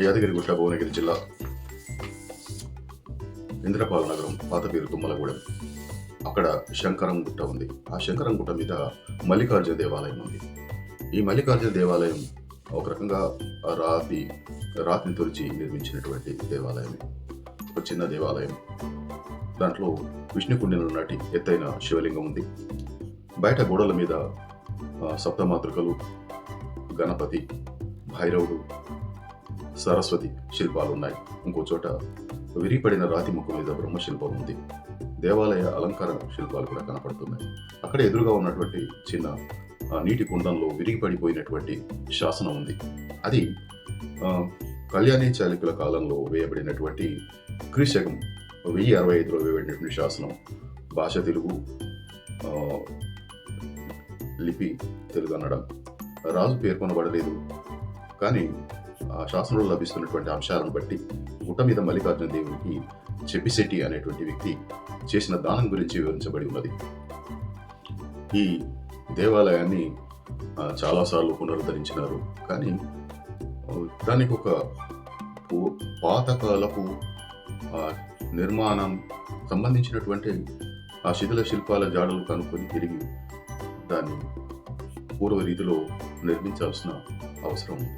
యాదగిరిగుట్ట భువనగిరి జిల్లా ఇంద్రపాల నగరం పాత పేరు తుమ్మలగూడెం. అక్కడ శంకరం గుట్ట ఉంది. ఆ శంకరం గుట్ట మీద మల్లికార్జున దేవాలయం ఉంది. ఈ మల్లికార్జున దేవాలయం ఒక రకంగా రాతి రాతిని తొలిచి నిర్మించినటువంటి దేవాలయం ఒక చిన్న దేవాలయం. దాంట్లో విష్ణుకుండిన నాటి ఎత్తైన శివలింగం ఉంది. బయట గోడల మీద సప్తమాతృకలు గణపతి భైరవుడు సరస్వతి శిల్పాలు ఉన్నాయి ఇంకో చోట విరిపడిన రాతి ముఖం మీద బ్రహ్మశిల్పం ఉంది. దేవాలయ అలంకార శిల్పాలు కూడా కనపడుతున్నాయి. అక్కడ ఎదురుగా ఉన్నటువంటి చిన్న నీటి కుండంలో విరిగిపడిపోయినటువంటి శాసనం ఉంది. అది కళ్యాణి చాళుక్యుల కాలంలో వేయబడినటువంటి క్రీశకం వెయ్యి అరవై ఐదులో వేయబడినటువంటి శాసనం. భాష తెలుగు లిపి తెలుగు అనడం రాజు పేర్కొనబడలేదు. కానీ శాసనంలో లభిస్తున్నటువంటి అంశాలను బట్టి గుట్ట మీద మల్లికార్జున దేవునికి చెప్పిశెట్టి అనేటువంటి వ్యక్తి చేసిన దానం గురించి వివరించబడి ఉన్నది. ఈ దేవాలయాన్ని చాలాసార్లు పునరుద్ధరించినారు. కానీ దానికి ఒక పాతకాలపు నిర్మాణం సంబంధించినటువంటి ఆ శిథిల శిల్పాల జాడలు కనుక్కొని తిరిగి దాన్ని పూర్వ రీతిలో నిర్మించాల్సిన అవసరం ఉంది.